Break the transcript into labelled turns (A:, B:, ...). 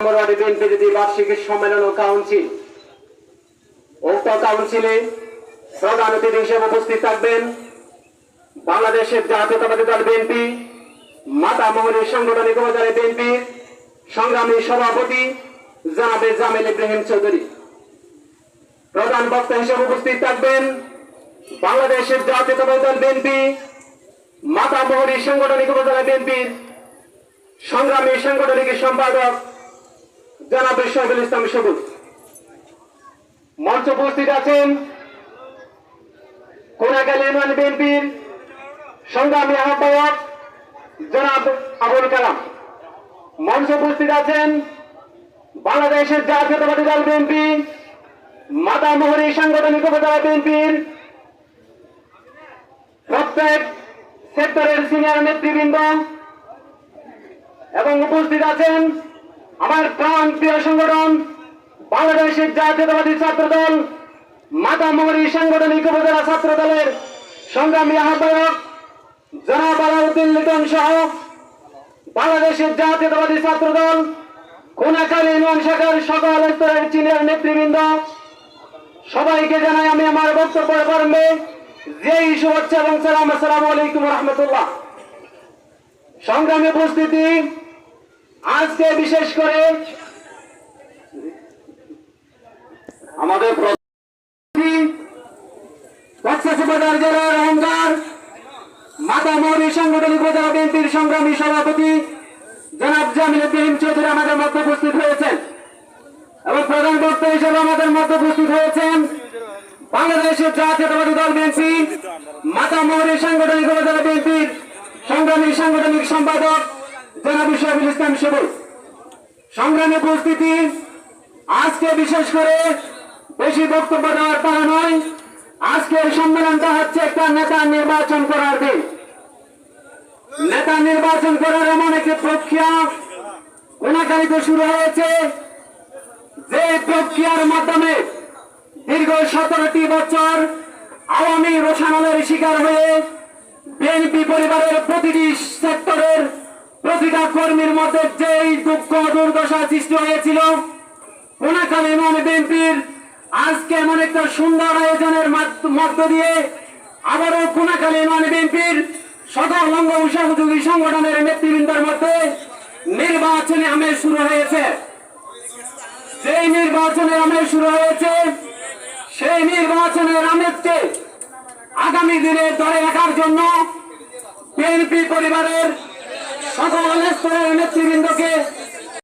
A: নম্বরওয়ার্ডে BNP যদি বার্ষিক সম্মেলন ও কাউন্সিল, উক্ত কাউন্সিলে প্রধান অতিথি হিসেবে উপস্থিত থাকবেন বাংলাদেশের জাতীয়তাবাদী দল বিএনপি মাতামহরী সাংগঠনিক বিএনপি, সংগ্রামী সভাপতি জানাবে জামিল ইব্রাহিম চৌধুরী। প্রধান বক্তা হিসেবে উপস্থিত থাকবেন বাংলাদেশের জাতীয়তাবাদী দল বিএনপি মাতামহরী সাংগঠনিক উপজেলা বিএনপির সংগ্রামী সাংগঠনিক সম্পাদক জনাব শহীদুল ইসলাম সবুজ। মঞ্চ উপস্থিত আছেন কোনাকালী ইউনিয়ন বিএনপির সংগ্রামী আহ্বায়ক জনাব আবুল কালাম। মঞ্চ উপস্থিত আছেন বাংলাদেশের জাতীয়তাবাদী দল বিএনপি মাতামোহরী সাংগঠনিক উপজেলা বিএনপির প্রত্যেক সেক্টরের সিনিয়র নেতৃবৃন্দ এবং উপস্থিত আছেন আমার প্রাণ প্রিয় সংগঠন, বাংলাদেশের জাতীয়তাবাদী ছাত্র দল মাতামহরী সাংগঠনিক উপজেলা ছাত্র দলের সংগ্রামী আহ্বায়ক, জনাব আলাউদ্দিন লিটন সহ বাংলাদেশের জাতীয়তাবাদী ছাত্র দল কোনাকালী ইউনিয়ন শাখার সকল স্তরের সিনিয়র নেতৃবৃন্দ, সবাইকে জানাই আমি আমার বক্তব্যের কর্মে যেই শুভেচ্ছা এবং সালাম, আসসালামু আলাইকুম রহমতুল্লাহ। সংগ্রামী উপস্থিতি আজকে বিশেষ করে আমাদের কক্সবাজার জেলার অহংকার মাতামহরী সাংগঠনিক উপজেলা বিএনপির সংগ্রামী সভাপতি জনাব জামিল ইব্রাহিম চৌধুরী আমাদের মধ্যে উপস্থিত হয়েছেন এবং প্রধান বক্তা হিসেবে আমাদের মধ্যে উপস্থিত হয়েছেন বাংলাদেশের জাতীয়তাবাদী দল বিএনপি মাতামহরী সাংগঠনিক উপজেলা বিএনপির সংগ্রামী সাংগঠনিক সম্পাদক জনাব শহীদুল ইসলাম সবুজ। সংগ্রামী উপস্থিতি, আজকে বিশেষ করে বেশি বক্তব্য দেওয়ার পারা নয় আজকের সম্মেলনটা হচ্ছে একটা নেতা নির্বাচন করার দিন। নেতা নির্বাচন করার এমন একটি প্রক্রিয়া কোনাকালিতে শুরু হয়েছে, যে প্রক্রিয়ার মাধ্যমে দীর্ঘ সতেরোটি বছর আওয়ামী রোশানলের শিকার হয়ে বিএনপি পরিবারের প্রতিটা কর্মীর মধ্যে যেই দুঃখ দুর্দশা সৃষ্টি হয়েছিল ইমাম বিএনপির আজকে এমন একটা সুন্দর আয়োজনের মধ্য দিয়ে আবারও কোনাকালী ইমাম বিএনপির সকল অঙ্গ সহযোগী সংগঠনের নেতৃবৃন্দের মধ্যে নির্বাচনী আমেজ শুরু হয়েছে। যেই নির্বাচনের আমেজ শুরু হয়েছে, সেই নির্বাচনের আমেজকে আগামী দিনে ধরে রাখার জন্য বিএনপি পরিবারের সকল অনেক নেতৃবৃন্দকে